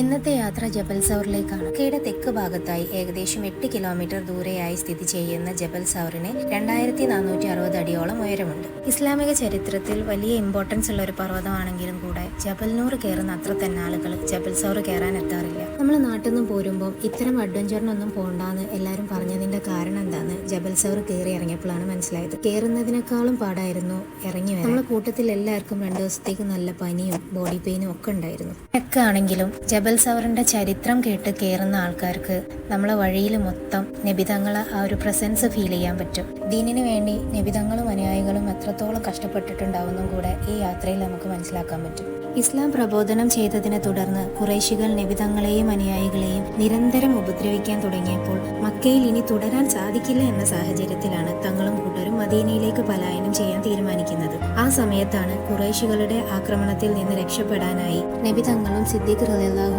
ഇന്നത്തെ യാത്ര ജബൽ സൗറിലേക്കാണ് തെക്ക് ഭാഗത്തായി ഏകദേശം എട്ട് കിലോമീറ്റർ ദൂരെയായി സ്ഥിതി ചെയ്യുന്ന ജബൽ സൗറിന് രണ്ടായിരത്തി നാനൂറ്റി അറുപത് അടിയോളം ഉയരമുണ്ട്. ഇസ്ലാമിക ചരിത്രത്തിൽ വലിയ ഇമ്പോർട്ടൻസ് ഉള്ള ഒരു പർവതമാണെങ്കിലും കൂടെ ജബൽ നൂർ കയറുന്ന അത്ര തന്നെ ആളുകൾ ജബൽ സൗർ കയറാൻ എത്താറില്ല നമ്മൾ നാട്ടിൽ നിന്ന് പോരുമ്പോൾ ഇത്തരം അഡ്വഞ്ചറിനൊന്നും പോകണ്ടെന്ന് എല്ലാവരും പറഞ്ഞതിന്റെ കാരണം എന്താന്ന് ജബൽ സവർ കയറി ഇറങ്ങിയപ്പോഴാണ് മനസ്സിലായത്. കയറുന്നതിനേക്കാളും പാടായിരുന്നു ഇറങ്ങി വരാൻ. നമ്മളെ കൂട്ടത്തിൽ എല്ലാവർക്കും രണ്ടു ദിവസത്തേക്ക് നല്ല പനിയും ബോഡി പെയിനും ഒക്കെ ഉണ്ടായിരുന്നു. ഒക്കെ ആണെങ്കിലും ജബൽ സവറിന്റെ ചരിത്രം കേട്ട് കയറുന്ന ആൾക്കാർക്ക് നമ്മളെ വഴിയിൽ മൊത്തം നബിതങ്ങളെ ആ ഒരു പ്രസൻസ് ഫീൽ ചെയ്യാൻ പറ്റും. ദീനിന് വേണ്ടി നബിതങ്ങളും അനുയായികളും എത്രത്തോളം കഷ്ടപ്പെട്ടിട്ടുണ്ടാവുന്നതും കൂടെ ഈ യാത്രയിൽ നമുക്ക് മനസ്സിലാക്കാൻ പറ്റും. ഇസ്ലാം പ്രബോധനം ചെയ്തതിനെ തുടർന്ന് കുറേശികൾ നബിതങ്ങളെയും അനുയായികളെയും നിരന്തരം ഉപദ്രവിക്കാൻ തുടങ്ങിയപ്പോൾ മക്കയിൽ ഇനി തുടരാൻ സാധിക്കില്ല എന്ന സാഹചര്യത്തിലാണ് തങ്ങളും കൂട്ടരും മദീനയിലേക്ക് പലായനം ചെയ്യാൻ തീരുമാനിക്കുന്നത്. ആ സമയത്താണ് കുറേശികളുടെ ആക്രമണത്തിൽ നിന്ന് രക്ഷപ്പെടാനായി നബി തങ്ങളും സിദ്ദീഖ് റളിയല്ലാഹു